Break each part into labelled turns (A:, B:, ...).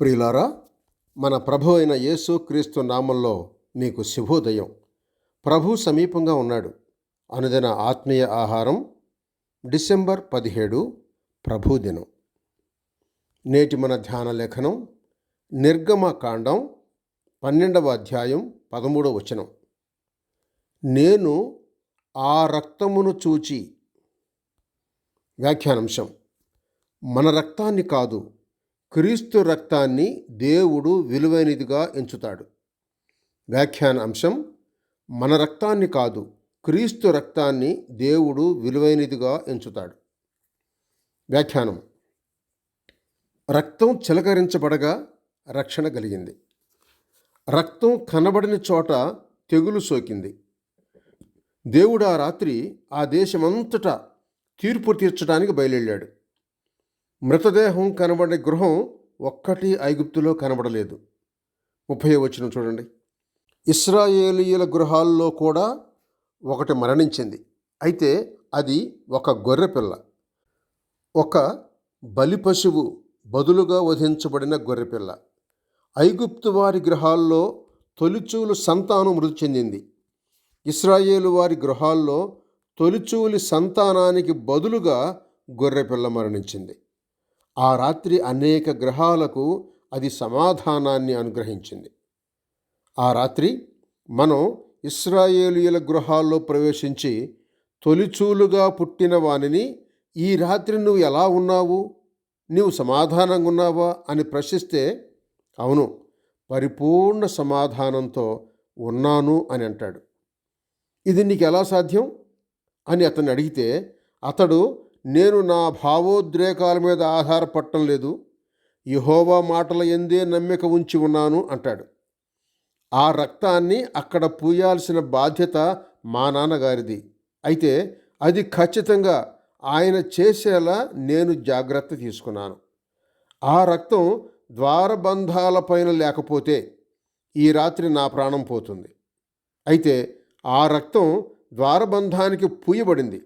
A: ప్రియులారా మన ప్రభు అయిన యేసు క్రీస్తు నామంలో మీకు శుభోదయం. ప్రభు సమీపంగా ఉన్నాడు. అనుదిన ఆత్మీయ ఆహారం డిసెంబర్ పదిహేడు ప్రభుదినం నేటి మన ధ్యాన లేఖనం నిర్గమ కాండం పన్నెండవ అధ్యాయం పదమూడవ వచనం. నేను ఆ రక్తమును చూచి వ్యాఖ్యానాంశం మన రక్తాన్ని కాదు క్రీస్తు రక్తాన్ని దేవుడు విలువైనదిగా ఎంచుతాడు. వ్యాఖ్యాన అంశం మన రక్తాన్ని కాదు క్రీస్తు రక్తాన్ని దేవుడు విలువైనదిగా ఎంచుతాడు. వ్యాఖ్యానం రక్తం చిలకరించబడగా రక్షణ కలిగింది. రక్తం కనబడని చోట తెగులు సోకింది. దేవుడు ఆ రాత్రి ఆ దేశమంతటా తీర్పు తీర్చడానికి బయలుదేరాడు. మృతదేహం కనబడే గృహం ఒక్కటి ఐగుప్తులో కనబడలేదు. ముప్పై వచ్చిన చూడండి. ఇస్రాయేలీయుల గృహాల్లో కూడా ఒకటి మరణించింది. అయితే అది ఒక గొర్రెపిల్ల ఒక బలి పశువు బదులుగా వధించబడిన గొర్రెపిల్ల ఐగుప్తు వారి గృహాల్లో తొలిచూలు సంతానం మృతి చెందింది. ఇస్రాయేలు వారి గృహాల్లో తొలిచూలి సంతానానికి బదులుగా గొర్రెపిల్ల మరణించింది. ఆ రాత్రి అనేక గ్రహాలకు అది సమాధానాన్ని అనుగ్రహించింది. ఆ రాత్రి మనం ఇస్రాయేలీయుల గృహాల్లో ప్రవేశించి తొలిచూలుగా పుట్టిన వానిని ఈ రాత్రి నువ్వు ఎలా ఉన్నావు? నీవు సమాధానంగా ఉన్నావా? అని ప్రశ్నిస్తే అవును పరిపూర్ణ సమాధానంతో ఉన్నాను అని అంటాడు. ఇది నీకు ఎలా సాధ్యం? అని అతన్ని అడిగితే అతడు నేను నా భావోద్రేకాల మీద ఆధారపడటం లేదు. యహోవా మాటల ఎందే నమ్మిక ఉంచి ఉన్నాను అంటాడు. ఆ రక్తాన్ని అక్కడ పూయాల్సిన బాధ్యత మా నాన్నగారిది. అయితే అది ఖచ్చితంగా ఆయన చేసేలా నేను జాగ్రత్త తీసుకున్నాను. ఆ రక్తం ద్వారబంధాలపైన లేకపోతే ఈ రాత్రి నా ప్రాణం పోతుంది. అయితే ఆ రక్తం ద్వారబంధానికి పూయబడింది.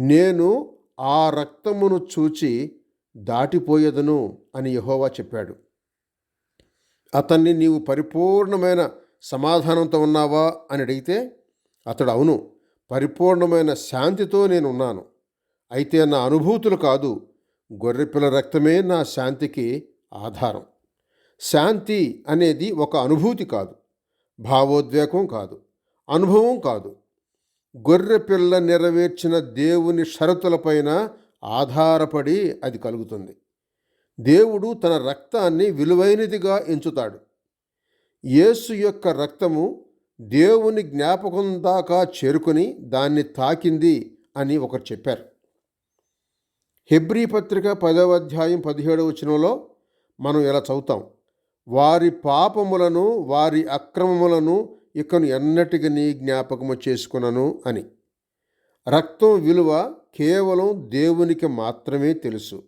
A: నేను ఆ రక్తమును చూచి దాటిపోయేదను అని యహోవా చెప్పాడు. అతన్ని నీవు పరిపూర్ణమైన సమాధానంతో ఉన్నావా అని అడిగితే అతడు అవును పరిపూర్ణమైన శాంతితో నేను ఉన్నాను అయితే నా అనుభూతులు కాదు గొర్రెపిల్ల రక్తమే నా శాంతికి ఆధారం. శాంతి అనేది ఒక అనుభూతి కాదు భావోద్వేగం కాదు అనుభవం కాదు గొర్రెపిల్ల నెరవేర్చిన దేవుని షరతులపైన ఆధారపడి అది కలుగుతుంది. దేవుడు తన రక్తాన్ని విలువైనదిగా ఎంచుతాడు. యేసు యొక్క రక్తము దేవుని జ్ఞాపకం దాకా చేరుకొని దాన్ని తాకింది అని ఒకరు చెప్పారు. హెబ్రీ పత్రిక పదవ అధ్యాయం పదిహేడవ వచనంలో మనం ఇలా చదువుతాం. వారి పాపములను వారి అక్రమములను ఇకను ఎన్నటికి జ్ఞాపకము చేసుకునను అని. రక్తం విలువ కేవలం దేవునికి మాత్రమే తెలుసు.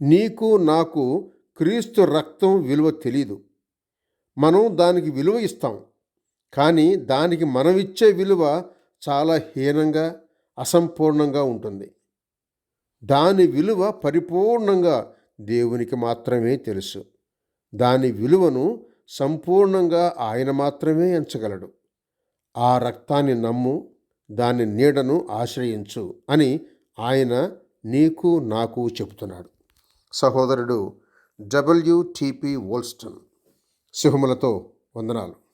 A: నీకు నాకు క్రీస్తు రక్తం విలువ తెలీదు. మనం దానికి విలువ ఇస్తాం. కానీ దానికి మనమిచ్చే విలువ చాలా హీనంగా అసంపూర్ణంగా ఉంటుంది. దాని విలువ పరిపూర్ణంగా దేవునికి మాత్రమే తెలుసు. దాని విలువను సంపూర్ణంగా ఆయన మాత్రమే ఎంచగలడు. ఆ రక్తాన్ని నమ్ము దాని నీడను ఆశ్రయించు అని ఆయన నీకు నాకు చెబుతున్నాడు. సహోదరుడు డబ్ల్యూటిపి వోల్స్టన్. సింహములతో వందనాలు.